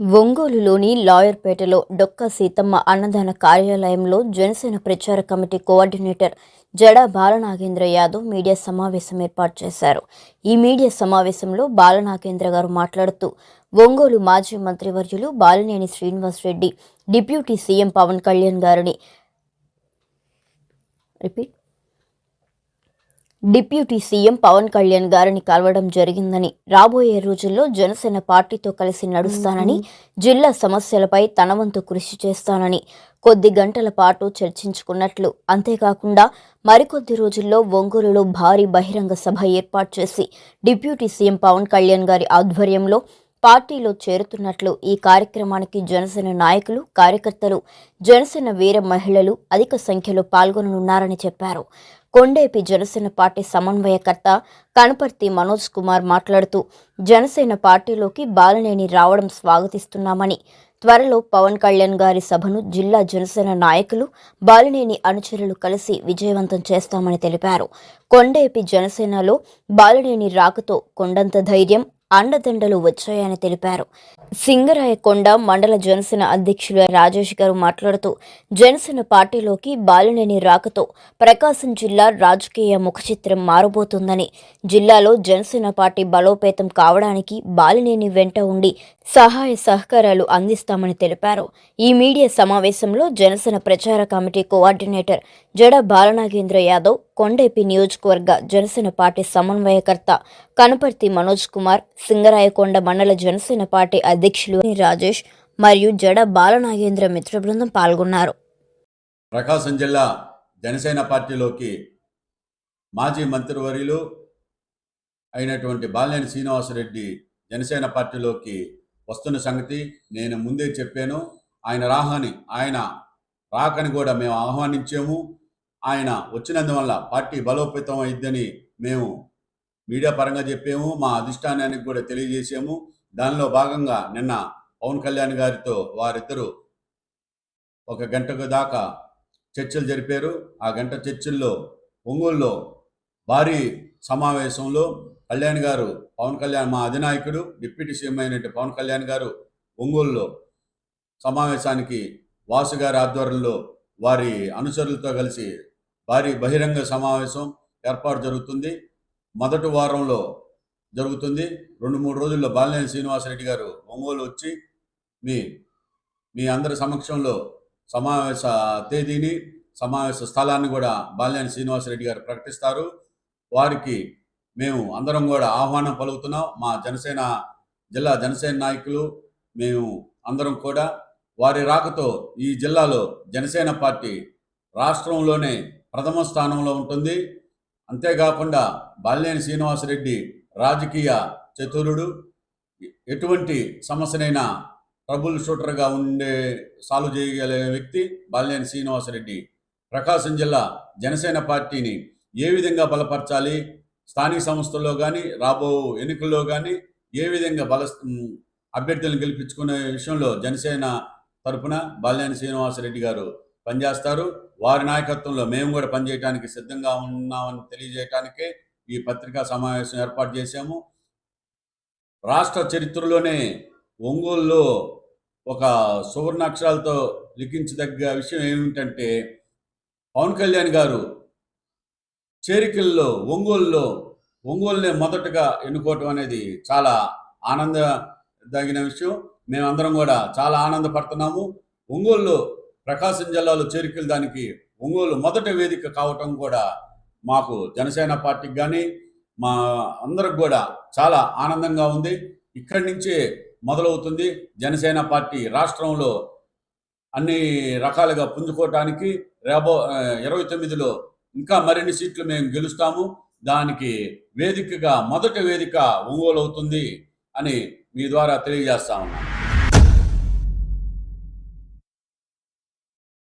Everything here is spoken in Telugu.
ఒంగోలులోని లాయర్పేటలో డొక్క సీతమ్మ అన్నదాన కార్యాలయంలో జనసేన ప్రచార committee coordinator Jada Balanagendra Yadav media సమావేశం ఏర్పాటు చేశారు. ఈ మీడియా సమావేశంలో బాలనాగేంద్ర గారు మాట్లాడుతూ ఒంగోలు మాజీ మంత్రివర్యులు బాలినేని శ్రీనివాసరెడ్డి డిప్యూటీ సీఎం పవన్ కళ్యాణ్ గారిని repeat. Deputy CM Pawan Kalyan గారిని కలవడం జరిగిందని రాబోయే రోజుల్లో జనసేన పార్టీతో కలిసి నడుస్తానని జిల్లా సమస్యలపై తన వంతు కృషి చేస్తానని కొద్ది గంటల పాటు చర్చించుకున్నట్లు. అంతేకాకుండా మరికొద్ది రోజుల్లో ఒంగోలులో భారీ బహిరంగ సభ ఏర్పాటు చేసి డిప్యూటీ సీఎం పవన్ కళ్యాణ్ గారి ఆధ్వర్యంలో పార్టీలో చేరుతున్నట్లు ఈ కార్యక్రమానికి జనసేన నాయకులు కార్యకర్తలు జనసేన వీర మహిళలు అధిక సంఖ్యలో పాల్గొననున్నారని చెప్పారు. కొండేపి జనసేన పార్టీ సమన్వయకర్త కనపర్తి మనోజ్ కుమార్ మాట్లాడుతూ జనసేన పార్టీలోకి బాలనేని రావడం స్వాగతిస్తున్నామని త్వరలో పవన్ కళ్యాణ్ గారి సభను జిల్లా జనసేన నాయకులు బాలినేని అనుచరులు కలిసి విజయవంతం చేస్తామని తెలిపారు. కొండేపి జనసేనలో బాలినేని రాకతో కొండంత ధైర్యం అండదండలు వచ్చాయని తెలిపారు. సింగరాయకొండ మండల జనసేన అధ్యక్షులు రాజేష్ గారు మాట్లాడుతూ జనసేన పార్టీలోకి బాలినేని రాకతో ప్రకాశం జిల్లా రాజకీయ ముఖచిత్రం మారబోతుందని జిల్లాలో జనసేన పార్టీ బలోపేతం కావడానికి బాలినేని వెంట ఉండి సహాయ సహకారాలు అందిస్తామని తెలిపారు. ఈ మీడియా సమావేశంలో జనసేన ప్రచార కమిటీ కోఆర్డినేటర్ జడ బాలనాగేంద్ర యాదవ్ కొండేపి నియోజకవర్గ జనసేన పార్టీ సమన్వయకర్త కనపర్తి మనోజ్ కుమార్ సింగరాయకొండ మండల జనసేన పార్టీ అధ్యక్షులు రాజేష్ మరియు జడ బాలనాగేంద్ర మిత్ర బృందం పాల్గొన్నారు. ప్రకాశం జిల్లా జనసేన పార్టీలోకి మాజీ మంత్రివర్యులు అయినటువంటి బాలినేని శ్రీనివాసరెడ్డి జనసేన పార్టీలోకి వస్తున్న సంగతి నేను ముందే చెప్పాను. ఆయన రాహాని ఆయన రాకని కూడా మేము ఆహ్వానించాము. ఆయన వచ్చినందువల్ల పార్టీ బలోపేతం అయిద్దని మేము మీడియా పరంగా చెప్పాము మా అధిష్టానానికి కూడా తెలియజేసాము దానిలో భాగంగా నిన్న పవన్ కళ్యాణ్ గారితో వారిద్దరూ ఒక గంటకు దాకా చర్చలు జరిపారు. ఆ గంట చర్చల్లో ఒంగోలులో భారీ సమావేశంలో కళ్యాణ్ గారు పవన్ కళ్యాణ్ మా అధినాయకుడు డిప్యూటీ సీఎం అయినట్టు పవన్ కళ్యాణ్ గారు ఒంగోలులో సమావేశానికి వాసు గారి ఆధ్వర్యంలో వారి అనుచరులతో కలిసి భారీ బహిరంగ సమావేశం ఏర్పాటు జరుగుతుంది. మొదటి వారంలో జరుగుతుంది. రెండు మూడు రోజుల్లో బాలినేని శ్రీనివాసరెడ్డి గారు ఒంగోలు వచ్చి మీ మీ అందరి సమక్షంలో సమావేశ తేదీని సమావేశ స్థలాన్ని కూడా బాలినేని శ్రీనివాసరెడ్డి గారు ప్రకటిస్తారు. వారికి మేము అందరం కూడా ఆహ్వానం పలుకుతున్నాం. మా జనసేన జిల్లా జనసేన నాయకులు మేము అందరం కూడా వారి రాకతో ఈ జిల్లాలో జనసేన పార్టీ రాష్ట్రంలోనే ప్రథమ స్థానంలో ఉంటుంది. అంతేకాకుండా బాలినేని శ్రీనివాసరెడ్డి రాజకీయ చతురుడు. ఎటువంటి సమస్యనైనా ట్రబుల్ షూటర్గా ఉండే సాల్వ్ చేయగలిగే వ్యక్తి బాలినేని శ్రీనివాసరెడ్డి. ప్రకాశం జిల్లా జనసేన పార్టీని ఏ విధంగా బలపరచాలి? స్థానిక సంస్థల్లో కానీ రాబో ఎన్నికల్లో కానీ ఏ విధంగా బల అభ్యర్థులను గెలిపించుకునే విషయంలో జనసేన తరపున బాలినేని శ్రీనివాసరెడ్డి గారు పనిచేస్తారు. వారి నాయకత్వంలో మేము కూడా పనిచేయడానికి సిద్ధంగా ఉన్నామని తెలియజేయటానికే ఈ పత్రికా సమావేశం ఏర్పాటు చేశాము. రాష్ట్ర చరిత్రలోనే ఒంగోలులో ఒక సువర్ణ అక్షరాలతో లిఖించదగ్గ విషయం ఏమిటంటే పవన్ కళ్యాణ్ గారు చేరికల్లో ఒంగోలులో ఒంగోలునే మొదటగా ఎన్నుకోవటం అనేది చాలా ఆనంద తగిన విషయం. మేమందరం కూడా చాలా ఆనందపడుతున్నాము. ఒంగోలులో ప్రకాశం జిల్లాలో చేరికలు దానికి ఒంగోలు మొదటి వేదిక కావటం కూడా మాకు జనసేన పార్టీకి కానీ మా అందరికి కూడా చాలా ఆనందంగా ఉంది. ఇక్కడి నుంచే మొదలవుతుంది జనసేన పార్టీ రాష్ట్రంలో అన్ని రకాలుగా పుంజుకోవటానికి రేబో ఇరవై తొమ్మిదిలో ఇంకా మరిన్ని సీట్లు మేము గెలుస్తాము. దానికి వేదికగా మొదటి వేదిక ఒంగోలు అవుతుంది అని మీ ద్వారా తెలియజేస్తా ఉన్నాను